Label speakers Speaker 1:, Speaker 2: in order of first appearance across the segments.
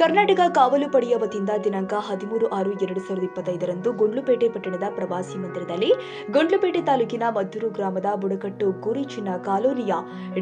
Speaker 1: ಕರ್ನಾಟಕ ಕಾವಲು ಪಡೆಯ ವತಿಯಿಂದ ದಿನಾಂಕ ಹದಿಮೂರು ಆರು ಎರಡು ಸಾವಿರದ ಇಪ್ಪತ್ತೈದರಂದು ಗುಂಡ್ಲುಪೇಟೆ ಪಟ್ಟಣದ ಪ್ರವಾಸಿ ಮಂದಿರದಲ್ಲಿ ಗುಂಡ್ಲುಪೇಟೆ ತಾಲೂಕಿನ ಮದ್ದೂರು ಗ್ರಾಮದ ಬುಡಕಟ್ಟು ಗುರಿಚಿನ ಕಾಲೋನಿಯ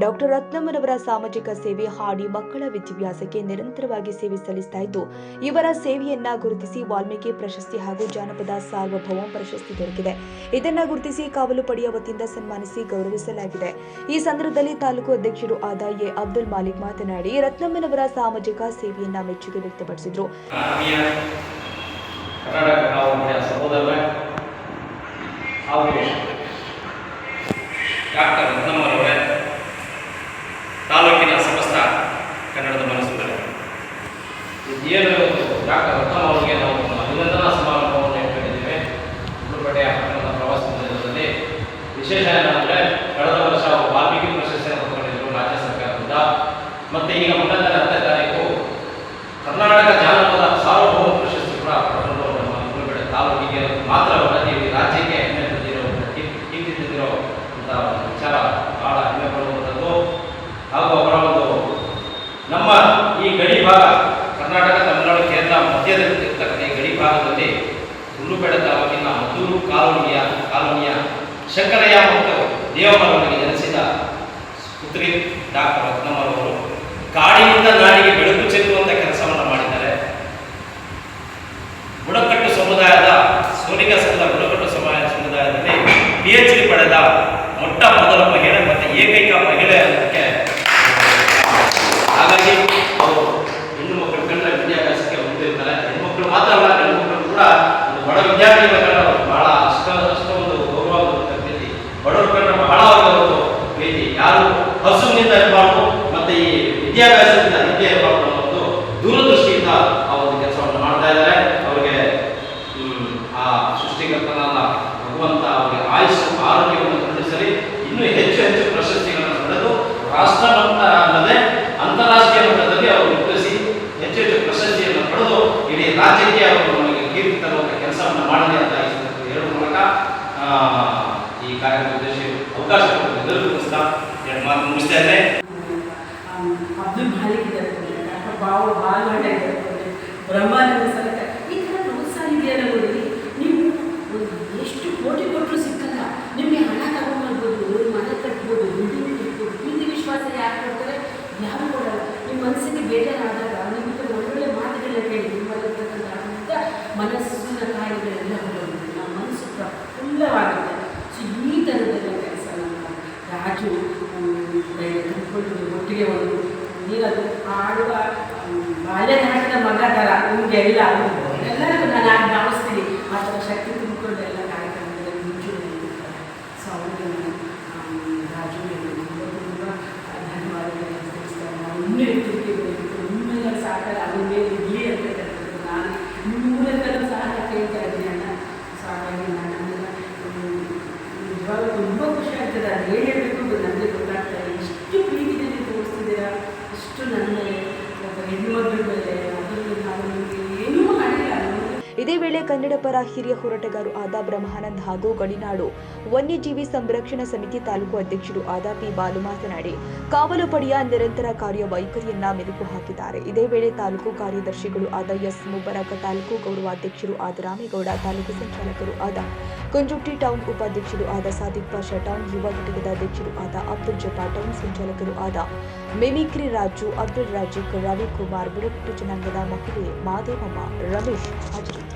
Speaker 1: ಡಾಕ್ಟರ್ ರತ್ನಮ್ಮನವರ ಸಾಮಾಜಿಕ ಸೇವೆ ಹಾಡಿ ಮಕ್ಕಳ ವಿದ್ಯಾಭ್ಯಾಸಕ್ಕೆ ನಿರಂತರವಾಗಿ ಸೇವೆ ಸಲ್ಲಿಸ್ತಾ ಇದ್ದು, ಇವರ ಸೇವೆಯನ್ನ ಗುರುತಿಸಿ ವಾಲ್ಮೀಕಿ ಪ್ರಶಸ್ತಿ ಹಾಗೂ ಜಾನಪದ ಸಾರ್ವಭೌಮ ಪ್ರಶಸ್ತಿ ದೊರಕಿದೆ. ಇದನ್ನ ಗುರುತಿಸಿ ಕಾವಲು ಪಡೆಯ ವತಿಯಿಂದ ಸನ್ಮಾನಿಸಿ ಗೌರವಿಸಲಾಗಿದೆ. ಈ ಸಂದರ್ಭದಲ್ಲಿ ತಾಲೂಕು ಅಧ್ಯಕ್ಷರು ಆದ ಎ ಅಬ್ದುಲ್ ಮಾಲಿಕ್ ಮಾತನಾಡಿ, ರತ್ನಮ್ಮನವರ ಸಾಮಾಜಿಕ ಸೇವೆಯನ್ನ ಮೆಚ್ಚುಗೆ ವ್ಯಕ್ತಪಡಿಸಿದರು.
Speaker 2: ತಾಲೂಕಿನ ಸಮಸ್ತ ಕನ್ನಡದ ಮನಸ್ಸುಗಳೇ. ಡಾಕ್ಟರ್ ಅವರಿಗೆ ನಾವು ಸಮಾರಂಭವನ್ನು ವಿಶೇಷ ಏನಂದರೆ ಕಳೆದ ವರ್ಷ ವಾಲ್ಮೀಕಿ ಪ್ರಶಸ್ತಿಯನ್ನು ಪಡ್ಕೊಂಡಿದ್ದರು ರಾಜ್ಯ ಸರ್ಕಾರದಿಂದ. ಮತ್ತೆ ಈಗ ಮುಂದಿನ ಗುಂಡ್ಲುಪೇಟೆ ತಾಲೂಕಿನ ಮದ್ದೂರು ಕಾಲೋನಿಯ ಕಾಲೋನಿಯ ಶಂಕರಯ್ಯ ಮತ್ತು ದೇವಮರವರಿಗೆ ಜನಿಸಿದ ಪುತ್ರಿ ಡಾಕ್ಟರ್ ರತ್ನಮ್ಮರವರು ಕಾಡಿನಿಂದ ನಾಡಿಗೆ ಬೆಳಕು ಹಸುವಿನಿಂದ ಇರಬಾರ್ದು, ಮತ್ತೆ ಈ ವಿದ್ಯಾಭ್ಯಾಸದಿಂದ ವಿದ್ಯೆ ಇರಬಾರ್ದು ಅನ್ನೋ ದೂರದೃಷ್ಟಿಯಿಂದ ಆ ಒಂದು ಕೆಲಸವನ್ನು ಮಾಡ್ತಾ ಇದ್ದಾರೆ. ಅವರಿಗೆ ಆ ಸೃಷ್ಟಿಕರ್ತನಾದ ಭಗವಂತ ಅವರಿಗೆ ಆಯುಷ್, ಆರೋಗ್ಯವನ್ನು ಕರುಣಿಸಲಿ ಇನ್ನೂ ಹೆಚ್ಚು ಹೆಚ್ಚು ಪ್ರಶಸ್ತಿಗಳನ್ನು ಪಡೆದು ರಾಷ್ಟ್ರ ಮಟ್ಟ ಅಲ್ಲದೆ ಅಂತಾರಾಷ್ಟ್ರೀಯ ಮಟ್ಟದಲ್ಲಿ ಅವರು ವಿಕಸಿ ಹೆಚ್ಚು ಹೆಚ್ಚು ಪ್ರಶಸ್ತಿಯನ್ನು ಪಡೆದು ಇಡೀ ರಾಜ್ಯಕ್ಕೆ ಅವರು ನಮಗೆ ಕೀರ್ತಿ ತರುವಂಥ ಕೆಲಸವನ್ನು ಮಾಡಲಿ ಅಂತ ಈ ಸಂದರ್ಭದಲ್ಲಿ ಹೇಳುವ ಮೂಲಕ ಆ, ಈ ಕಾರ್ಯಕ್ರಮ ಉದ್ದೇಶ ಅವಕಾಶ ಕೊಟ್ಟು ಎಲ್ಲರಿಗೂ ಮುಗಿಸ್ತಾ ಎರಡು ಮಾತು ಮುಗಿಸ್ತಾ ಇದ್ದೇನೆ
Speaker 3: ಅಬ್ದುಲ್ ಮಾಲಿಕ್ ಇದ್ದಾರೆ ಇದೆಯಲ್ಲ ನೀವು ಎಷ್ಟು ಕೋಟಿ ಕೊಟ್ಟರು ಸಿಕ್ಕಲ್ಲ ನಿಮಗೆ ಹಣ ತಗೊಂಡ್ಬರ್ಬೋದು ಮನೆ ಕಟ್ಬೋದು ಬಿಲ್ಡಿಂಗ್ ಕಟ್ಬೋದು ವಿಶ್ವಾಸ ಯಾರು ಕೊಡ್ತಾರೆ ಯಾರು ಕೊಡಲ್ಲ ನಿಮ್ಮ ಮನಸ್ಸಿಗೆ ಬೇಜಾರಾದಾಗ ನಿಮಗೆ ಒಳ್ಳೊಳ್ಳೆ ಮಾತುಗಳನ್ನ ಕೇಳಿ ನಿಮ್ಮಲ್ಲಿರ್ತಕ್ಕಂಥ ಅರ್ಥ ಕಲ್ತ್ಕೊಂಡು ಒಟ್ಟಿಗೆ ಒಂದು ನೀರದು ಆಡುವ ಹ್ಮ್, ಬಾಲ್ಯನಾಟದ ಮಗ ಥರ ನಿಮಗೆಲ್ಲ ಎಲ್ಲರಿಗೂ ನಾನು ಭಾವಿಸ್ತೀನಿ.
Speaker 1: ಇದೇ ವೇಳೆ ಕನ್ನಡ ಪರ ಹಿರಿಯ ಹೋರಾಟಗಾರರು ಆದ ಬ್ರಹ್ಮಾನಂದ್ ಹಾಗೂ ಗಡಿನಾಡು ವನ್ಯಜೀವಿ ಸಂರಕ್ಷಣಾ ಸಮಿತಿ ತಾಲೂಕು ಅಧ್ಯಕ್ಷರು ಆದ ಪಿ ಬಾಲು ಮಾತನಾಡಿ ಕಾವಲು ಪಡೆಯ ನಿರಂತರ ಕಾರ್ಯವೈಖರಿಯನ್ನ ಮೆಲುಕು ಹಾಕಿದ್ದಾರೆ. ಇದೇ ವೇಳೆ ತಾಲೂಕು ಕಾರ್ಯದರ್ಶಿಗಳು ಆದ ಎಸ್ ಮುಬರಕ ತಾಲೂಕು ಗೌರವಾಧ್ಯಕ್ಷರು ಆದ ರಾಮೇಗೌಡ, ತಾಲೂಕು ಸಂಚಾಲಕರು ಆದ ಕುಂಜುಟ್ಟಿ ಟೌನ್ ಉಪಾಧ್ಯಕ್ಷರು ಆದ ಸಾದಿಕ್ ಪಾಷಾ, ಟೌನ್ ಯುವ ಘಟಕದ ಅಧ್ಯಕ್ಷರು ಆದ ಅಬ್ದುಲ್ ಜಬ್ಬಾ, ಟೌನ್ ಸಂಚಾಲಕರು ಆದ ಮಿಮಿಕ್ರಿ ರಾಜು, ಅಬ್ದುಲ್ ರಾಜಿಕ್, ರವಿಕುಮಾರ್, ಬುಡಕಟ್ಟು ಜನಾಂಗದ ಮಹಿಳೆ ಮಾದೇವಮ್ಮ, ರಮೇಶ್ ಹಾಜರಿದ್ದರು.